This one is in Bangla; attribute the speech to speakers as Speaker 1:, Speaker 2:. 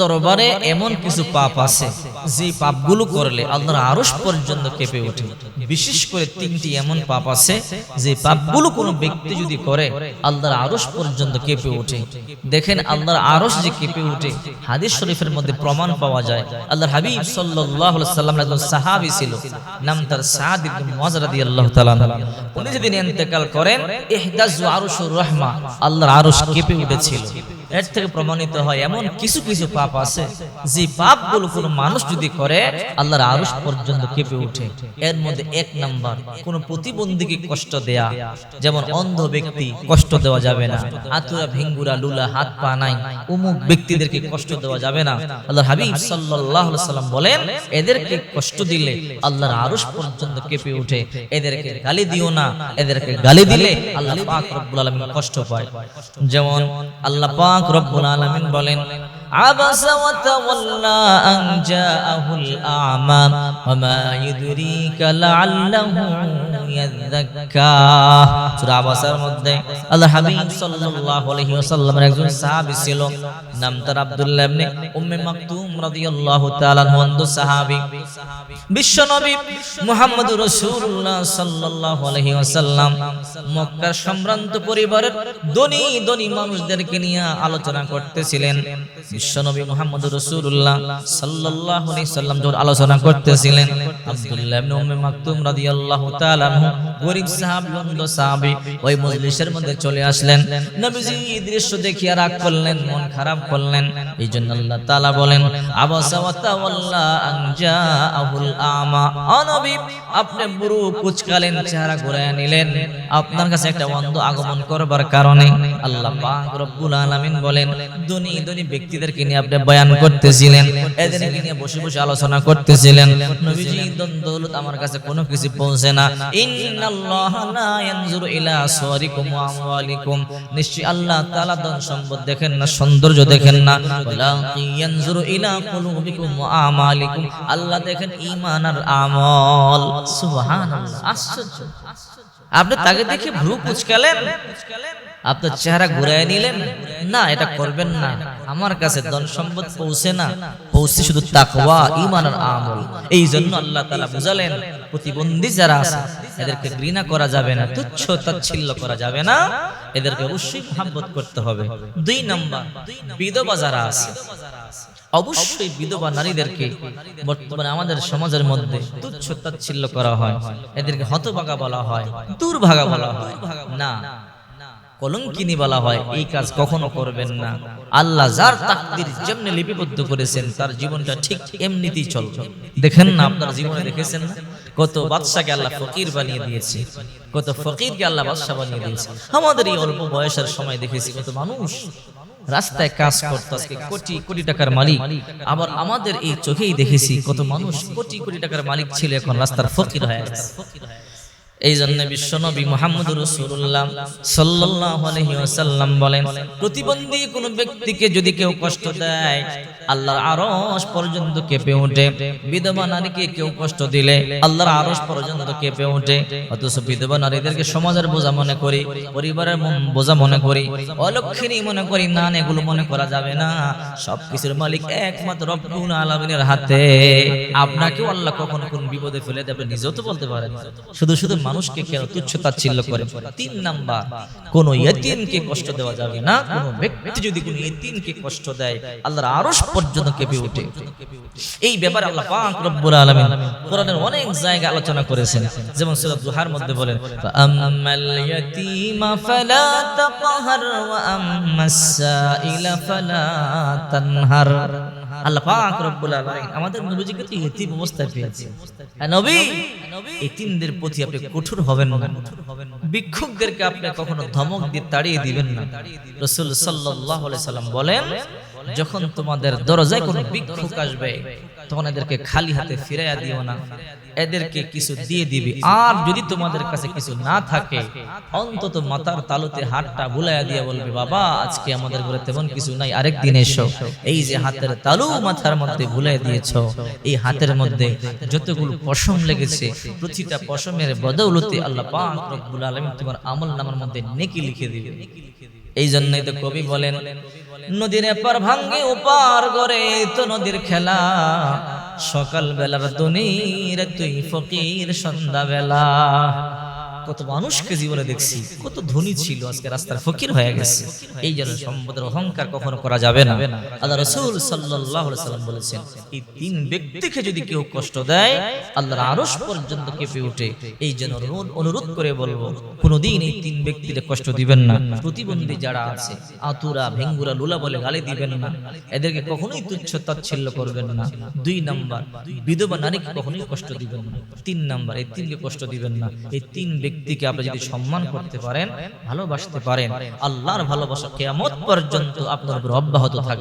Speaker 1: দরবারে এমন কিছু পাপ আছে, যে পাপগুলো করলে আল্লাহর আরশ পর্যন্ত কেঁপে ওঠে। বিশেষ করে তিনটি এমন পাপ আছে, যে পাপগুলো কোনো ব্যক্তি যদি করে, আল্লাহর আরশ পর্যন্ত কেঁপে ওঠে। দেখেন, আল্লাহর আরশ যে কেঁপে ওঠে, হাদিস শরীফের মধ্যে প্রমাণ পাওয়া যায়। আল্লাহর হাবিব আলাইহি সাল্লাম একজন সাহাবী ছিল, নাম তার সাদ রাদিয়াল্লাহু তাআলা উনি যেদিন ইন্তেকাল করেন, ইহদাজু আরশুর রহমা, আল্লাহর আরশ কেঁপে উঠেছিল। এর থেকে প্রমাণিত হয়, এমন কিছু কিছু পাপ আছে, যে পাপগুলো কোনো মানুষ যদি করে, আল্লাহর আরশ পর্যন্ত কেঁপে ওঠে। এর মধ্যে এক নাম্বার, কোন প্রতিবন্ধীকে কষ্ট দেয়া। যেমন অন্ধ ব্যক্তি কষ্ট দেওয়া যাবে না আতুরা ভেঙ্গুরা লুলা, হাত, পা নাই উমুক ব্যক্তিদেরকে কষ্ট দেওয়া যাবে না। আল্লাহ হাবিব আলাইহি সাল্লাম বলেন, এদেরকে কষ্ট দিলে আল্লাহর আরশ পর্যন্ত কেঁপে ওঠে। এদেরকে গালি দিও না, এদেরকে গালি দিলে আল্লাহ পাক রব্বুল আলামিন কষ্ট পায়। যেমন আল্লাহ পাক রব্বুল আলামিন বলেন عبس وتولى أن جاءه الأعمى وما يدريك لعله يذكى সূরা আবাসার মধ্যে আল্লাহ হাবিব সাল্লাল্লাহু আলাইহি ওয়াসাল্লামের একজন সাহাবী ছিল নাম তার আব্দুল্লাহ ইবনে উম্মে মাকতুম রাদিয়াল্লাহু তাআলা আনহু সাহাবী বিশ্বনবী মুহাম্মদুর রাসূলুল্লাহ সাল্লাল্লাহু আলাইহি ওয়াসাল্লাম মক্কার সম্ভ্রান্ত পরিবারের ধনী ধনী মানুষদেরকে নিয়ে আলোচনা করতেছিলেন বিশ্বনবী মুহাম্মদুর রাসূলুল্লাহ সাল্লাল্লাহু আলাইহি সাল্লাম যখন আলোচনা করতেছিলেন আব্দুল্লাহ ইবনে উম্মে গরিব সাহাবী অন্ধ সাহাবী ওই মজলিসের মধ্যে চলে আসলেন। নবীজি এই দৃশ্য দেখিয়া রাগ করলেন, মন খারাপ করলেন। এই জন্য আল্লাহ তাআলা বলেন আমা। অনবী আপনি বুড়ো কুচকালেন, চেহারা ঘুরায় নিলেন। আপনার কাছে একটা অন্ধ আগমন করবার কারণে আল্লাহ পাক রব্বুল আলামিন বলেন, ধনী ধনী ব্যক্তিদেরকে নিয়ে আপনি বয়ান করতেছিলেন, এদেরকে নিয়ে বসে বসে আলোচনা করতেছিলেন। নবীজি দৌলত আমার কাছে কোনো কিছু পৌঁছে না। আল্লাহ সম্পদ দেখেন না, সৌন্দর্য দেখেন না। আল্লাহ দেখেন আর আপনি তাকে দেখে ভ্রু কুচকালেন? আপনার চেহারা ঘুরায় নিলেন? না এটা করবেন না। আমার কাছে ধন সম্পদ পৌঁছে না। পৌঁছে শুধু তাকওয়া ঈমান আর আমল। এই জন্য আল্লাহ তাআলা বুঝালেন প্রতিবন্ধী যারা আছে এদেরকে ঘৃণা করা যাবে না তুচ্ছ তাচ্ছিল্য করা যাবে না। এদেরকে অবশ্যই মহাব্বত করতে হবে। দুই নাম্বার বিধবা যারা আছে অবশ্যই বিধবা নারীদেরকে বর্তমানে আমাদের সমাজের মধ্যে তুচ্ছ তাচ্ছিল্য করা হয়। এদেরকে হতভাগা বলা হয় দুর্ভাগা বলা হয়। না কলঙ্কিনী বলা হয়, এই কাজ কখনো করবেন না। আল্লাহ যার তাকদির যেমনি লিপিবদ্ধ করেছেন, তার জীবনটা ঠিক এমনিতেই চলবে। দেখেন না আপনার জীবনে দেখেছেন কত বাদশাকে আল্লাহ ফকির বানিয়ে দিয়েছে, কত ফকিরকে আল্লাহ বাদশা বানিয়ে দিয়েছে। আমাদের এই অল্প বয়সের সময় দেখেছি কত মানুষ রাস্তায় কাজ করতো, আজকে কোটি কোটি টাকার মালিক। আবার আমাদের এই চোখেই দেখেছি কত মানুষ কোটি কোটি টাকার মালিক ছিল, এখন রাস্তার ফকির হয়ে গেছে। এই জন্য বিশ্বনবী মুহাম্মদ আলাইহি ওয়াসাল্লাম বলেন প্রতিবন্ধী কোন ব্যক্তিকে যদি কেউ কষ্ট দেয় আল্লাহর আরশ পর্যন্ত কেঁপে ওঠে। বিধবা নারীকে কেউ কষ্ট দিলে আল্লাহর আরশ পর্যন্ত কেঁপে ওঠে। অথচ বিধবা নারীদেরকে সমাজের বোঝা মনে করি পরিবারের বোঝা মনে করি অলক্ষিনী মনে করি না, এগুলো মনে করা যাবে না। সবকিছুর মালিক একমাত্র রব্বুল আলামিনের হাতে। আপনাকেও আল্লাহ কখনো কোন বিপদে ফেলে দেবে নিজেও তো বলতে পারেন। শুধু শুধু মানুষকে কেন তাচ্ছিল্য করে? তিন নাম্বার, কোন ইয়তিমকে কষ্ট দেওয়া যাবে না, কোন ব্যক্তি যদি কোন ইয়তিমকে কষ্ট দেয়, আল্লাহর আরশ পর্যন্ত কেঁপে ওঠে। এই ব্যাপারে আল্লাহ পাক রব্বুল আলামিন কোরআনের অনেক জায়গা আলোচনা করেছেন। যেমন সূরা দুহার মধ্যে বলেন, ফাআম্মাল ইয়াতীমা ফালা তাকহার ওয়া আম্মাস সাইলা ফালা তানহার। আল্লাহ পাক রব্বুল আমাদের নবীজিকে তো ইতিম অবস্থায় পেয়েছে। নবী ইতিমদের প্রতি আপনি কঠোর হবেন না। বিক্ষুব্ধদেরকে আপনি কখনো ধমক দিয়ে তাড়িয়ে দিবেন না। রাসূল সাল্লাল্লাহু সাল্লাম বলেন যখন তোমাদের দরজায় কোনো ভিক্ষুক আসবে তখন এদেরকে খালি হাতে ফিরাইয়া দিও না। এদেরকে কিছু দিয়ে দিবে। আর যদি তোমাদের কাছে কিছু না থাকে অন্তত মাথার তালুতে হাতটা বুলাইয়া দিয়ে বলবে বাবা আজকে আমাদের ঘরে তেমন কিছু নাই আরেক দিন এসো। এই যে হাতের তালু মাথার মধ্যে ভুলাই দিয়েছ। এই হাতের মধ্যে যতগুলো পশম লেগেছে প্রতিটা পশমের বদৌলতে আল্লাহ পাক রব্বুল আলামিন তোমার আমল নামার মধ্যে নেকি লিখে দিবে এই জন্যই তো কবি বলেন নদীর এপার ভাঙ্গে উপার করে তো নদীর খেলা। সকাল বেলার রে তুই ফকির সন্ধ্যা বেলা কত মানুষকে জীবনে দেখছি, কত ধনী ছিল, আজকে রাস্তার ফকির হয়ে গেছে। এই জন্য সম্পদের অহংকার কখনো করা যাবে না। আল্লাহ রসুল সাল্লাহ সাল্লাম বলেছেন, এই তিন ব্যক্তিকে যদি কেউ কষ্ট দেয়, আল্লাহর আরস পর্যন্ত কেঁপে উঠে এই জন্য অনুরোধ- করে বলব, কোনোদিন এই তিন ব্যক্তির কষ্ট দিবেন না। প্রতিবন্ধী যারা আছে, আতুরা, ভেঙ্গুরা, লুলা বলে গালি দিবেন না। এদেরকে কখনোই তুচ্ছ তাচ্ছিল্য করবেন না। দুই নাম্বার, বিধবা নারীকে কখনোই কষ্ট দিবেন না। তিন নাম্বার, এই তিনকে কষ্ট দিবেন না। এই তিন ব্যক্তিকে আপনি যদি সম্মান করতে পারেন, ভালোবাসতে পারেন, আল্লাহর ভালোবাসা কেয়ামত পর্যন্ত আপনার উপর অব্যাহত থাকবে।